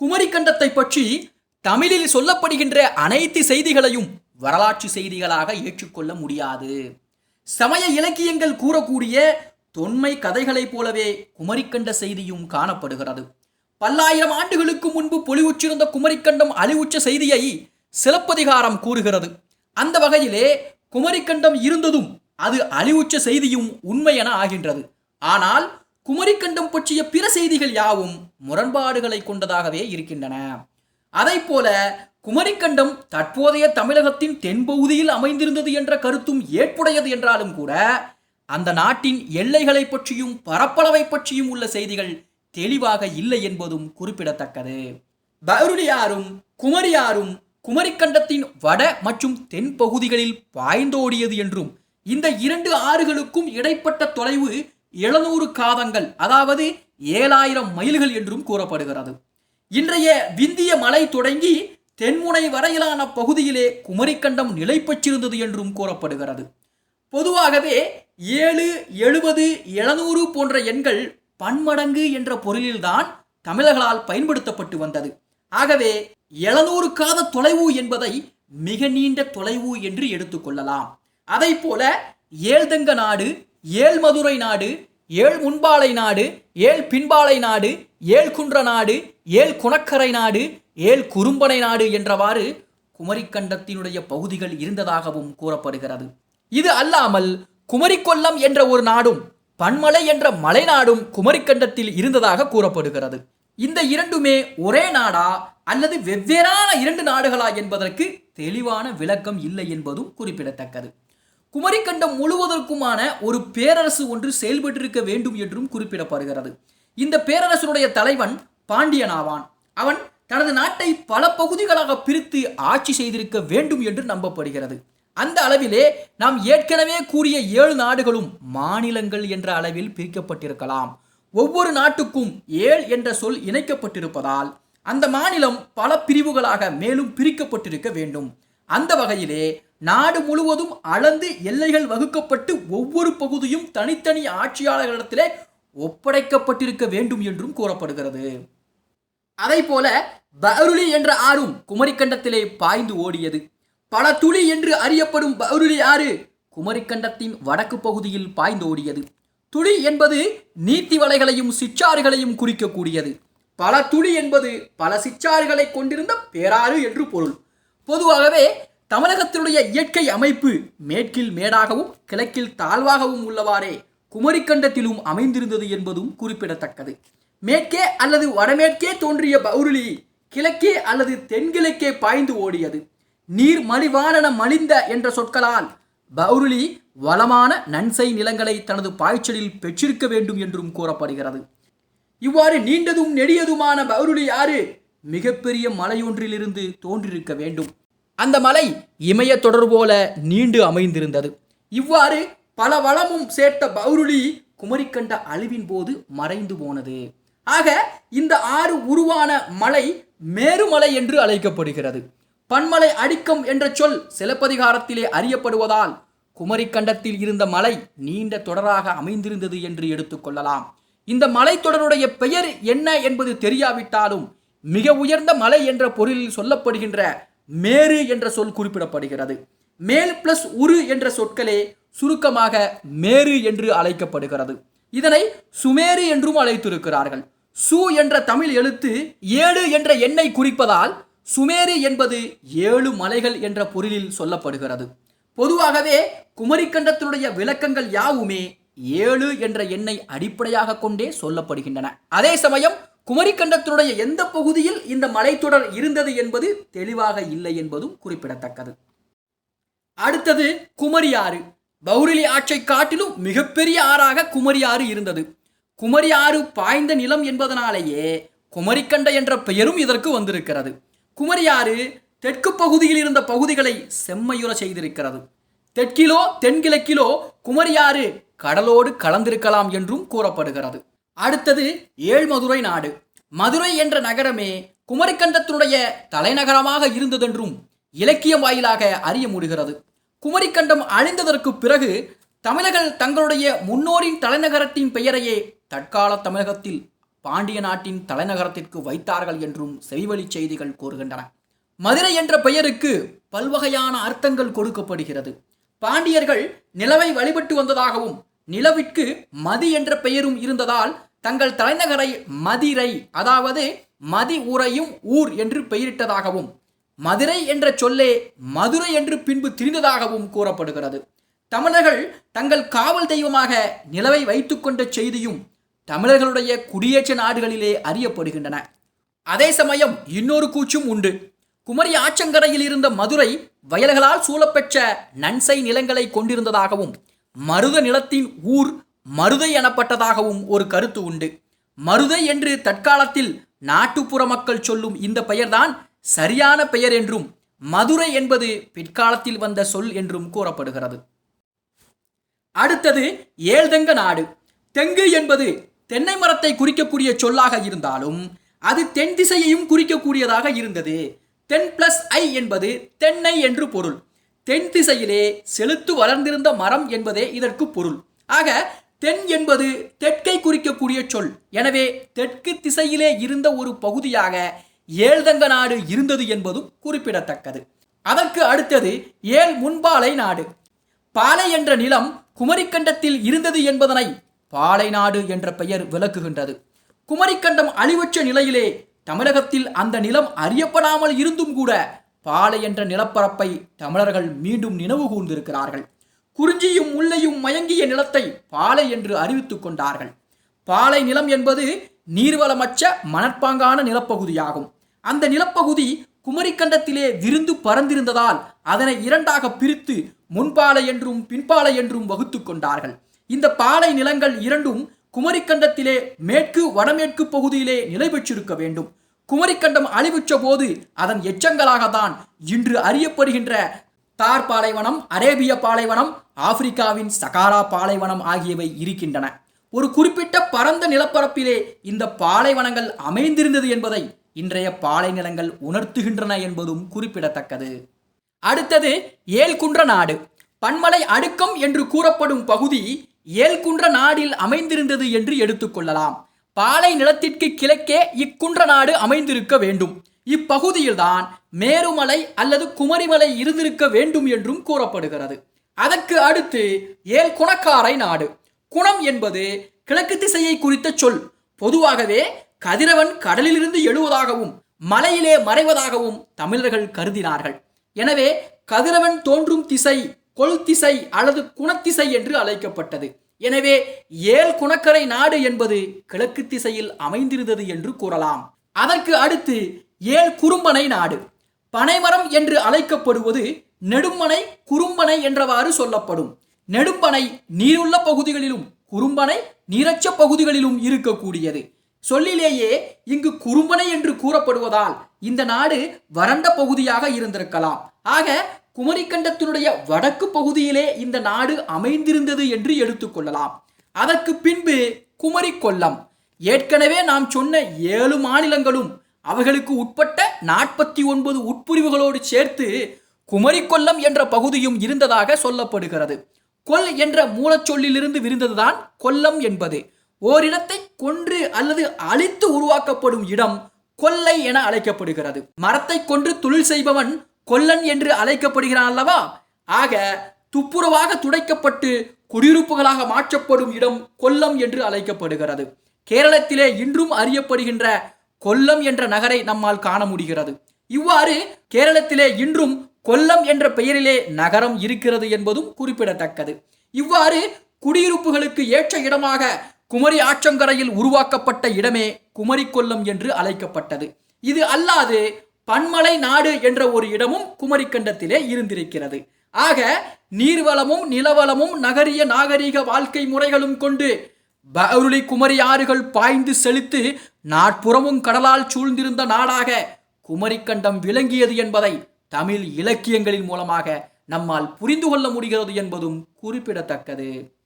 குமரிக்கண்டத்தை பற்றி தமிழில் சொல்லப்படுகின்ற அனைத்து செய்திகளையும் வரலாற்று செய்திகளாக ஏற்றுக்கொள்ள முடியாது. சமய இலக்கியங்கள் கூறக்கூடிய தொன்மை கதைகளைப் போலவே குமரிக்கண்ட செய்தியும் காணப்படுகிறது. பல்லாயிரம் ஆண்டுகளுக்கு முன்பு பொலிவுற்றிருந்த குமரிக்கண்டம் அழிவுற்ற செய்தியை சிலப்பதிகாரம் கூறுகிறது. அந்த வகையிலே குமரிக்கண்டம் இருந்ததும் அது அழிவுற்ற செய்தியும் உண்மை என ஆகின்றது. ஆனால் குமரிக்கண்டம் பற்றிய பிற செய்திகள் யாவும் முரண்பாடுகளை கொண்டதாகவே இருக்கின்றன. அதை போல குமரிக்கண்டம் தற்போதைய தமிழகத்தின் தென்பகுதியில் அமைந்திருந்தது என்ற கருத்தும் ஏற்புடையது என்றாலும் கூட அந்த நாட்டின் எல்லைகளை பற்றியும் பரப்பளவை பற்றியும் உள்ள செய்திகள் தெளிவாக இல்லை என்பதும் குறிப்பிடத்தக்கது. பருளியாரும் குமரியாரும் குமரிக்கண்டத்தின் வட மற்றும் தென் பகுதிகளில் பாய்ந்தோடியது என்றும் இந்த இரண்டு ஆறுகளுக்கும் இடைப்பட்ட தொலைவு எழுநூறு காதங்கள் அதாவது ஏழாயிரம் மைல்கள் என்றும் கூறப்படுகிறது. இன்றைய விந்திய மலை தொடங்கி தென்முனை வரையிலான பகுதியிலே குமரிக்கண்டம் நிலை பெற்றிருந்தது என்றும் கூறப்படுகிறது. பொதுவாகவே ஏழு எழுபது எழுநூறு போன்ற எண்கள் பன்மடங்கு என்ற பொருளில்தான் தமிழர்களால் பயன்படுத்தப்பட்டு வந்தது. ஆகவே எழுநூறு காத தொலைவு என்பதை மிக நீண்ட தொலைவு என்று எடுத்துக்கொள்ளலாம் அதை போல ஏழ்தங்க நாடு ஏழ்மதுரை நாடு ஏழ் முன்பாலை நாடு ஏழ் பின்பாலை நாடு ஏழ் குன்ற நாடு ஏழ் குணக்கரை நாடு ஏழ் குறும்பனை நாடு என்றவாறு குமரிக்கண்டத்தினுடைய பகுதிகள் இருந்ததாகவும் கூறப்படுகிறது. இது அல்லாமல் குமரிக்கொல்லம் என்ற ஒரு நாடும் பன்மலை என்ற மலைநாடும் குமரிக்கண்டத்தில் இருந்ததாக கூறப்படுகிறது. இந்த இரண்டுமே ஒரே நாடா அல்லது வெவ்வேறான இரண்டு நாடுகளா என்பதற்கு தெளிவான விளக்கம் இல்லை என்பதும் குறிப்பிடத்தக்கது. குமரிக்கண்டம் முழுவதற்குமான ஒரு பேரரசு ஒன்று செயல்பட்டிருக்க வேண்டும் என்றும் குறிப்பிடப்படுகிறது. இந்த பேரரசனுடைய தலைவன் பாண்டியனாவான். அவன் தனது நாட்டை பல பகுதிகளாக பிரித்து ஆட்சி செய்திருக்க வேண்டும் என்று நம்பப்படுகிறது. அந்த அளவிலே நாம் ஏற்கனவே கூறிய ஏழு நாடுகளும் மாநிலங்கள் என்ற அளவில் பிரிக்கப்பட்டிருக்கலாம். ஒவ்வொரு நாட்டுக்கும் ஏழ் என்ற சொல் இணைக்கப்பட்டிருப்பதால் அந்த மாநிலம் பல பிரிவுகளாக மேலும் பிரிக்கப்பட்டிருக்க வேண்டும். அந்த வகையிலே நாடு முழுவதும் அளந்து எல்லைகள் வகுக்கப்பட்டு ஒவ்வொரு பகுதியும் தனித்தனி ஆட்சியாளர்களிடத்திலே ஒப்படைக்கப்பட்டிருக்க வேண்டும் என்றும் கூறப்படுகிறது. அதை போல பருளி என்ற ஆறும் குமரிக்கண்டத்திலே பாய்ந்து ஓடியது. பல துளி என்று அறியப்படும் பருளி ஆறு குமரிக்கண்டத்தின் வடக்கு பகுதியில் பாய்ந்து ஓடியது. துளி என்பது நீத்தி வலைகளையும் சிற்றாறுகளையும் குறிக்கக்கூடியது. பல துளி என்பது பல சிற்றாறுகளை கொண்டிருந்த பேராறு என்று பொருள். பொதுவாகவே தமிழகத்தினுடைய இயற்கை அமைப்பு மேற்கில் மேடாகவும் கிழக்கில் தாழ்வாகவும் உள்ளவாறே குமரிக்கண்டத்திலும் அமைந்திருந்தது என்பதும் குறிப்பிடத்தக்கது. மேற்கே அல்லது வடமேற்கே தோன்றிய பௌருளி கிழக்கே அல்லது தென்கிழக்கே பாய்ந்து ஓடியது. நீர் மலிவானன மலிந்த என்ற சொற்களால் பௌருளி வளமான நன்சை நிலங்களை தனது பாய்ச்சலில் பெற்றிருக்க வேண்டும் என்றும் கூறப்படுகிறது. இவ்வாறு நீண்டதும் நெடியதுமான பௌருளி ஆறு மிகப்பெரிய மலையொன்றிலிருந்து தோன்றிருக்க வேண்டும். அந்த மலை இமய தொடர் போல நீண்டு அமைந்திருந்தது. இவ்வாறு பல வளமும் சேர்த்த பௌருளி குமரிக்கண்ட அழிவின் போது மறைந்து போனது. ஆக இந்த ஆறு உருவான மலை மேருமலை என்று அழைக்கப்படுகிறது. பன்மலை அடிக்கம் என்ற சொல் சிலப்பதிகாரத்திலே அறியப்படுவதால் குமரிக்கண்டத்தில் இருந்த மலை நீண்ட தொடராக அமைந்திருந்தது என்று எடுத்துக்கொள்ளலாம் இந்த மலைத்தொடருடைய பெயர் என்ன என்பது தெரியாவிட்டாலும் மிக உயர்ந்த மலை என்ற பொருளில் சொல்லப்படுகின்ற மேரு என்ற சொல் குறிப்பிடப்படுகிறது. மேல் பிளஸ் உரு என்ற சொற்களே சுருக்கமாக மேரு என்று அழைக்கப்படுகிறது. இதனை சுமேரு என்றும் அழைத்திருக்கிறார்கள். சு என்ற தமிழ் எழுத்து ஏழு என்ற எண்ணை குறிப்பதால் சுமேரு என்பது ஏழு மலைகள் என்ற பொருளில் சொல்லப்படுகிறது. பொதுவாகவே குமரிக்கண்டத்தினுடைய விளக்கங்கள் யாவுமே ஏழு என்ற எண்ணை அடிப்படையாக கொண்டே சொல்லப்படுகின்றன. அதே சமயம் குமரிக்கண்டத்தினுடைய எந்த பகுதியில் இந்த மலைத்தொடர் இருந்தது என்பது தெளிவாக இல்லை என்பதும் குறிப்பிடத்தக்கது. அடுத்தது குமரி ஆறு. பௌரிலி ஆற்றை காட்டிலும் மிகப்பெரிய ஆறாக குமரி ஆறு இருந்தது. குமரி ஆறு பாய்ந்த நிலம் என்பதனாலேயே குமரிக்கண்ட என்ற பெயரும் இதற்கு வந்திருக்கிறது. குமரி ஆறு தெற்கு பகுதியில் இருந்த பகுதிகளை செம்மையுற செய்திருக்கிறது. தெற்கிலோ தென்கிழக்கிலோ குமரியாறு கடலோடு கலந்திருக்கலாம் என்றும் கூறப்படுகிறது. அடுத்தது ஏழ்மதுரை நாடு. மதுரை என்ற நகரமே குமரிக்கண்டத்தினுடைய தலைநகரமாக இருந்ததென்றும் இலக்கியம் வாயிலாக அறிய முடிகிறது. குமரிக்கண்டம் அழிந்ததற்கு பிறகு தமிழர்கள் தங்களுடைய முன்னோரின் தலைநகரத்தின் பெயரையே தற்கால தமிழகத்தில் பாண்டிய நாட்டின் தலைநகரத்திற்கு வைத்தார்கள் என்றும் செவிவழி செய்திகள் கூறுகின்றன. மதுரை என்ற பெயருக்கு பல்வகையான அர்த்தங்கள் கொடுக்கப்படுகிறது. பாண்டியர்கள் நிலவை வழிபட்டு வந்ததாகவும் நிலவிற்கு மதி என்ற பெயரும் இருந்ததால் தங்கள் தலைநகரை மதிரை அதாவது மதி உரையும் ஊர் என்று பெயரிட்டதாகவும் மதுரை என்ற சொல்லே மதுரை என்று பின்பு திரிந்ததாகவும் கூறப்படுகிறது. தமிழர்கள் தங்கள் காவல் தெய்வமாக நிலவை வைத்துக்கொண்ட செய்தியும் தமிழர்களுடைய குடியேற்ற நாடுகளிலே அறியப்படுகின்றன. அதே சமயம் இன்னொரு கூச்சும் உண்டு. குமரி ஆற்றங்கரையில் இருந்த மதுரை வயல்களால் சூழப்பெற்ற நன்சை நிலங்களை கொண்டிருந்ததாகவும் மருத நிலத்தின் ஊர் மருதை எனப்பட்டதாகவும் ஒரு கருத்து உண்டு. மருதை என்று தற்காலத்தில் நாட்டுப்புற மக்கள் சொல்லும் இந்த பெயர்தான் சரியான பெயர் என்றும் மதுரை என்பது பிற்காலத்தில் வந்த சொல் என்றும் கூறப்படுகிறது. அடுத்தது ஏழ்தங்க நாடு. தெங்கு என்பது தென்னை மரத்தை குறிக்கக்கூடிய சொல்லாக இருந்தாலும் அது தென் திசையையும் குறிக்கக்கூடியதாக இருந்தது. தென் பிளஸ் ஐ என்பது தென்னை என்று பொருள். தென் திசையிலே செலுத்து வளர்ந்திருந்த மரம் என்பதே இதற்கு பொருள். ஆக தென் என்பது தெற்கை குறிக்கக்கூடிய சொல். எனவே தெற்கு திசையிலே இருந்த ஒரு பகுதியாக ஏழ்தங்க நாடு இருந்தது என்பதும் குறிப்பிடத்தக்கது. அதற்கு அடுத்தது ஏழ் முன்பாலை நாடு. பாலை என்ற நிலம் குமரிக்கண்டத்தில் இருந்தது என்பதனை பாலை நாடு என்ற பெயர் விளக்குகின்றது. குமரிக்கண்டம் அழிவற்ற நிலையிலே தமிழகத்தில் அந்த நிலம் அறியப்படாமல் இருந்தும் கூட பாலை என்ற நிலப்பரப்பை தமிழர்கள் மீண்டும் நினைவு கூர்ந்திருக்கிறார்கள். குறிஞ்சியும் முல்லையும் மயங்கிய நிலத்தை பாலை என்று அறிவித்துக் கொண்டார்கள். பாலை நிலம் என்பது நீர்வளமற்ற மணற்பாங்கான நிலப்பகுதியாகும். அந்த நிலப்பகுதி குமரிக்கண்டத்திலே விருந்து பறந்திருந்ததால் அதனை இரண்டாக பிரித்து முன்பாலை என்றும் பின்பாலை என்றும் வகுத்து கொண்டார்கள். இந்த பாலை நிலங்கள் இரண்டும் குமரிக்கண்டத்திலே மேற்கு வடமேற்கு பகுதியிலே நிலை பெற்றிருக்க வேண்டும். குமரிக்கண்டம் அழிவுற்ற போது அதன் எச்சங்களாகத்தான் இன்று அறியப்படுகின்ற தார் பாலைவனம் அரேபிய பாலைவனம் ஆப்பிரிக்காவின் சகாரா பாலைவனம் ஆகியவை இருக்கின்றன. ஒரு குறிப்பிட்ட பரந்த நிலப்பரப்பிலே இந்த பாலைவனங்கள் அமைந்திருந்தது என்பதை இன்றைய பாலை நிலங்கள் உணர்த்துகின்றன என்பதும் குறிப்பிடத்தக்கது. அடுத்தது ஏல்குன்ற நாடு. பன்மலை அடுக்கம் என்று கூறப்படும் பகுதி ஏழ்குன்ற நாடில் அமைந்திருந்தது என்று எடுத்துக்கொள்ளலாம் பாலை நிலத்திற்கு கிழக்கே இக்குன்ற நாடு அமைந்திருக்க வேண்டும். இப்பகுதியில்தான் மேருமலை அல்லது குமரிமலை இருந்திருக்க வேண்டும் என்றும் கூறப்படுகிறது. அதற்கு அடுத்து ஏல் குணக்காரை நாடு. குணம் என்பது கிழக்கு திசையை குறித்த சொல். பொதுவாகவே கதிரவன் கடலிலிருந்து எழுவதாகவும் மலையிலே மறைவதாகவும் தமிழர்கள் கருதினார்கள். எனவே கதிரவன் தோன்றும் திசை கொள் திசை அல்லது குணத்திசை என்று அழைக்கப்பட்டது. எனவே ஏல் குணக்கரை நாடு என்பது கிழக்கு திசையில் அமைந்திருந்தது என்று கூறலாம். அதற்கு அடுத்து ஏழ் குறும்பனை நாடு. பனைமரம் என்று அழைக்கப்படுவது நெடும்பனை குறும்பனை என்றவாறு சொல்லப்படும். நெடும்பனை நீருள்ள பகுதிகளிலும் குறும்பனை நீரச்ச பகுதிகளிலும் இருக்கக்கூடியது. சொல்லிலேயே இங்கு குறும்பனை என்று கூறப்படுவதால் இந்த நாடு வறண்ட பகுதியாக இருந்திருக்கலாம். ஆக குமரிக்கண்டத்தினுடைய வடக்கு பகுதியிலே இந்த நாடு அமைந்திருந்தது என்று எடுத்துக்கொள்ளலாம் அதற்கு பின்பு குமரி கொல்லம் ஏற்கனவே நாம் சொன்ன ஏழு மாநிலங்களும் அவைகளுக்கு உட்பட்ட நாற்பத்தி ஒன்பது உட்பிரிவுகளோடு சேர்த்து குமரி கொல்லம் என்ற பகுதியும் இருந்ததாக சொல்லப்படுகிறது. கொல் என்ற மூலச்சொல்லிலிருந்து விரிந்ததுதான் கொல்லம் என்பது. ஓரிடத்தை கொன்று அல்லது அழித்து உருவாக்கப்படும் இடம் கொல்லை என அழைக்கப்படுகிறது. மரத்தை கொன்று தொழில் செய்பவன் கொல்லன் என்று அழைக்கப்படுகிறான் அல்லவா? ஆக துப்புரவாக துடைக்கப்பட்டு குடியிருப்புகளாக மாற்றப்படும் இடம் கொல்லம் என்று அழைக்கப்படுகிறது. கேரளத்திலே இன்றும் அறியப்படுகின்ற கொல்லம் என்ற நகரை நம்மால் காண முடிகிறது. இவ்வாறு கேரளத்திலே இன்றும் கொல்லம் என்ற பெயரிலே நகரம் இருக்கிறது என்பதும் குறிப்பிடத்தக்கது. இவ்வாறு குடியிருப்புகளுக்கு ஏற்ற இடமாக குமரி ஆற்றங்கரையில் உருவாக்கப்பட்ட இடமே குமரி கொல்லம் என்று அழைக்கப்பட்டது. இது அல்லாது பன்மலை நாடு என்ற ஒரு இடமும் குமரிக்கண்டத்திலே இருந்திருக்கிறது. ஆக நீர்வளமும் நிலவளமும் நகரிய நாகரிக வாழ்க்கை முறைகளும் கொண்டு பருளி குமரி ஆறுகள் பாய்ந்து செழித்து நாட்புறமும் கடலால் சூழ்ந்திருந்த நாடாக குமரிக்கண்டம் விளங்கியது என்பதை தமிழ் இலக்கியங்களின் மூலமாக நம்மால் புரிந்து கொள்ள முடிகிறது என்பதும் குறிப்பிடத்தக்கது.